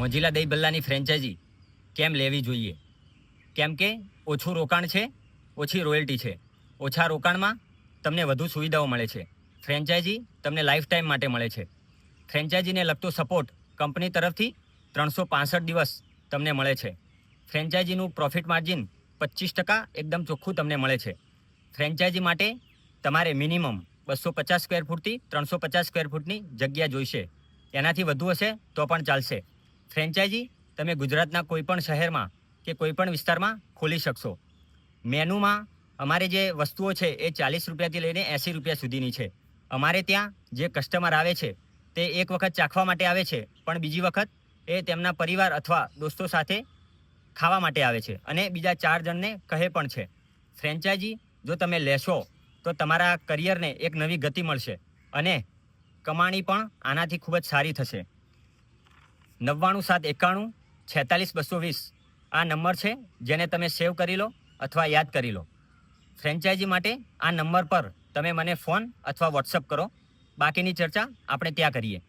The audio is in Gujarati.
મોજીલા દહીં ભલ્લાની ફ્રેન્ચાઇઝી કેમ લેવી જોઈએ? કેમ કે ઓછું રોકાણ છે, ઓછી રોયલ્ટી છે. ઓછા રોકાણમાં તમને વધુ સુવિધાઓ મળે છે. ફ્રેન્ચાઇઝી તમને લાઈફ ટાઈમ માટે મળે છે. ફ્રેન્ચાઇઝીને લગતો સપોર્ટ કંપની તરફથી ત્રણસો પાસઠ દિવસ તમને મળે છે. ફ્રેન્ચાઇઝીનું પ્રોફિટ માર્જિન પચીસ ટકા એકદમ ચોખ્ખું તમને મળે છે. ફ્રેન્ચાઇઝી માટે તમારે મિનિમમ બસો પચાસ સ્ક્વેર ફૂટથી ત્રણસો પચાસ સ્ક્વેર ફૂટની જગ્યા જોઈશે. એનાથી વધુ હશે તો પણ ચાલશે. ફ્રેન્ચાઇઝી તમે ગુજરાતના કોઈપણ શહેરમાં કે કોઈપણ વિસ્તારમાં ખોલી શકશો. મેનુમાં અમારે જે વસ્તુઓ છે એ ચાલીસ રૂપિયાથી લઈને એંસી રૂપિયા સુધીની છે. અમારે ત્યાં જે કસ્ટમર આવે છે તે એક વખત ચાખવા માટે આવે છે, પણ બીજી વખત એ તેમના પરિવાર અથવા દોસ્તો સાથે ખાવા માટે આવે છે અને બીજા ચાર જણને કહે પણ છે. ફ્રેન્ચાઇઝી જો તમે લેશો તો તમારા કરિયરને એક નવી ગતિ મળશે અને કમાણી પણ આનાથી ખૂબ જ સારી થશે. નવ્વાણું સાત એકાણું છેતાલીસ બસો વીસ. આ નંબર છે જેને તમે સેવ કરી લો અથવા યાદ કરી લો. ફ્રેન્ચાઇઝી માટે આ નંબર પર તમે મને ફોન અથવા વોટ્સઅપ કરો. બાકીની ચર્ચા આપણે ત્યાં કરીએ.